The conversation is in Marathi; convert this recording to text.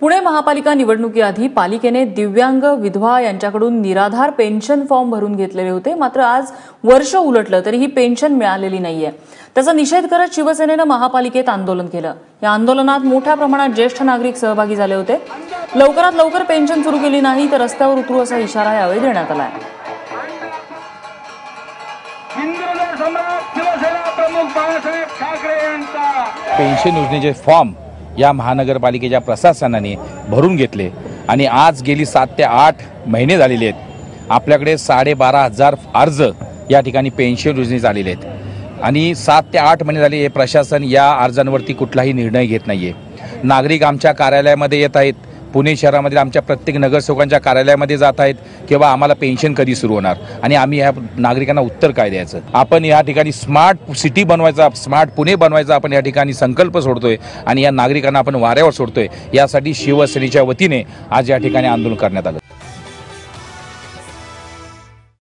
पुणे महापालिका निवडणुकीआधी पालिकेने दिव्यांग विधवा यांच्याकडून निराधार पेन्शन फॉर्म भरून घेतलेले होते. मात्र आज वर्ष उलटलं तरी ही पेन्शन मिळालेली नाहीये. त्याचा निषेध करत शिवसेनेनं महापालिकेत आंदोलन केलं. या आंदोलनात मोठ्या प्रमाणात ज्येष्ठ नागरिक सहभागी झाले होते. लवकरात लवकर पेन्शन सुरू केली नाही तर रस्त्यावर उतरू असा इशारा यावेळी देण्यात आला पेन्शन योजनेचे फॉर्म या महानगरपालिकेच्या प्रशासनाने भरून घेतले. आणि आज गेली सात ते आठ महिने झालेले आहेत. आपल्याकडे साडेबारा हजार अर्ज या ठिकाणी पेन्शन योजनेचे आलेले आहेत. आणि सात ते आठ महिने झाले हे प्रशासन या अर्जांवरती कुठलाही निर्णय घेत नाही आहे नागरिक आमच्या कार्यालयामध्ये येत आहेत. पुणे शहरामधील आमच्या प्रत्येक नगरसेवकांच्या कार्यालयामध्ये जात आहेत किंवा आम्हाला पेन्शन कधी सुरू होणार? आणि आम्ही ह्या नागरिकांना उत्तर काय द्यायचं? आपण या ठिकाणी स्मार्ट सिटी बनवायचा स्मार्ट पुणे बनवायचा आपण या ठिकाणी संकल्प सोडतोय आणि या नागरिकांना आपण वाऱ्यावर सोडतोय. यासाठी शिवसेनेच्या वतीने आज या ठिकाणी आंदोलन करण्यात आलं.